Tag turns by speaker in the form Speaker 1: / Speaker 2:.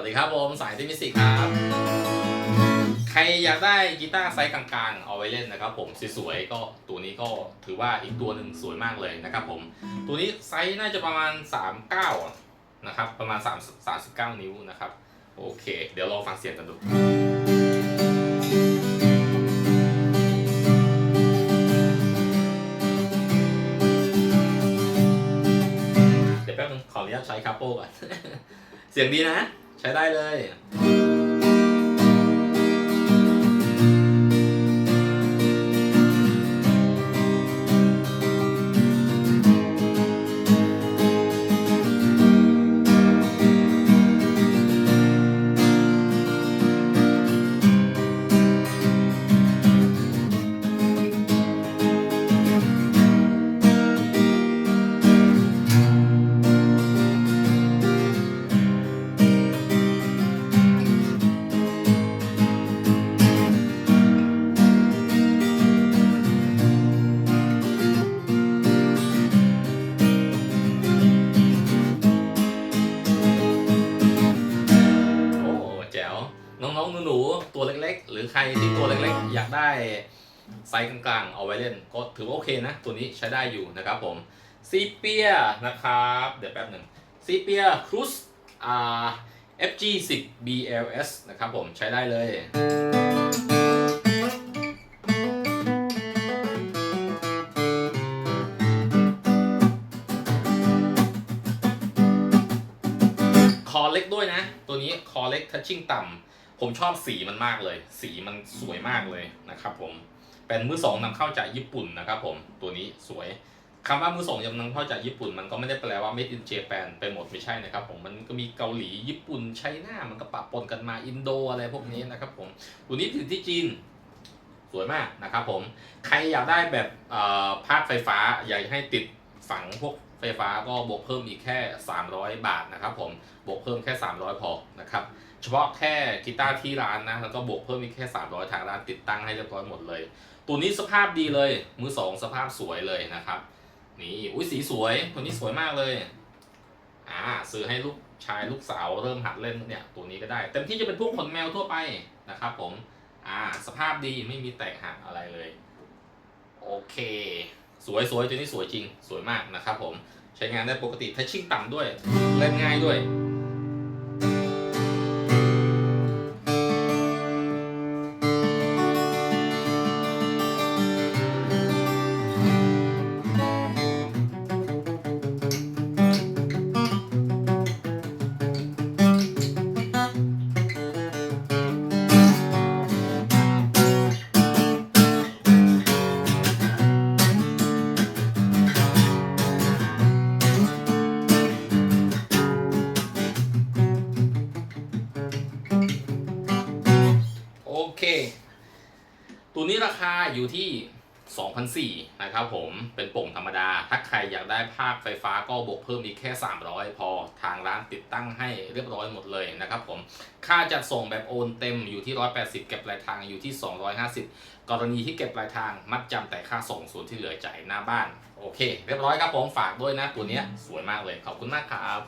Speaker 1: วัสดีครับผมสายที่มิสิกครับ ใครอยากได้กีตาร์ไซส์กลางๆ เอาไว้เล่นนะครับ ผมสวยๆก็ตัวนี้ก็ถือว่าอีกตัวหนึ่งสวยมากเลยนะครับ ผม ตัวนี้ไซส์น่าจะประมาณ 39 นะครับ ประมาณ 3 39 นิ้วนะครับ โอเค เดี๋ยวลองฟังเสียงกันดูเดี๋ยวแป๊บนึงขออนุญาตใช้คาโป้ก่อน เสียงดีนะ ใช้ได้เลย น้องๆหนูๆตัวเล็กๆ หรือใครที่ตัวเล็กๆ อยากได้ไซส์กลางๆ เอาไว้เล่น ก็ถือว่าโอเคนะ ตัวนี้ใช้ได้อยู่นะครับผมซีเปียนะครับ เดี๋ยวแป๊บหนึ่งซีเปียครูสอ่า FG 10 BLS นะครับผมใช้ได้เลยคอเล็กด้วยนะ ตัวนี้คอเล็กทัชชิ่งต่ำ ผมชอบสีมันมากเลย สีมันสวยมากเลยนะครับผมเป็นมือสองนำเข้าจากญี่ปุ่นนะครับผมตัวนี้สวยคำว่ามือสองนำเข้าจากญี่ปุ่น มันก็ไม่ได้แปลว่า made in Japan ไปหมดไม่ใช่นะครับผมมันก็มีเกาหลีญี่ปุ่นไชน่ามันก็ปะปนกันมาอินโดอะไรพวกนี้นะครับผมตัวนี้ถึงที่จีนสวยมากนะครับผมใครอยากได้แบบเอ่อภาคไฟฟ้าอยากให้ติด ฝังพวกไฟฟ้าก็บวกเพิ่มอีกแค่ 300 บาทนะครับผมบวกเพิ่มแค่ 300 พอนะครับเฉพาะแค่กีตาร์ที่ร้านนะแล้วก็บวกเพิ่มอีกแค่ 300 ทางร้านติดตั้งให้เรียบร้อยหมดเลย ตัวนี้สภาพดีเลย มือสองสภาพสวยเลยนะครับนี่อุ้ยสีสวยตัวนี้สวยมากเลยอ่าซื้อให้ลูกชายลูกสาวเริ่มหัดเล่นเนี่ยตัวนี้ก็ได้เต็มที่จะเป็นพวกขนแมวทั่วไปนะครับผมอ่าสภาพดีไม่มีแตกหักอะไรเลย โอเค สวยสวยตัวนี้สวยจริง สวยมากนะครับผม ใช้งานได้ปกติทัชชิ่งต่ำด้วย เล่นง่ายด้วย เค ตัวนี้ราคาอยู่ที่2,004นะครับผมเป็นโป่งธรรมดา ถ้าใครอยากได้ภาคไฟฟ้าก็บวกเพิ่มอีกแค่ 300 พอทางร้านติดตั้งให้เรียบร้อยหมดเลยนะครับผมค่าจัดส่งแบบโอนเต็มอยู่ที่ 180 เก็บปลายทางอยู่ที่ 250 กรณีที่เก็บปลายทางมัดจำแต่ค่าส่งส่วนที่เหลือจ่ายหน้าบ้าน โอเค เรียบร้อยครับผมฝากด้วยนะ ตัวนี้สวยมากเลยขอบคุณมากครับ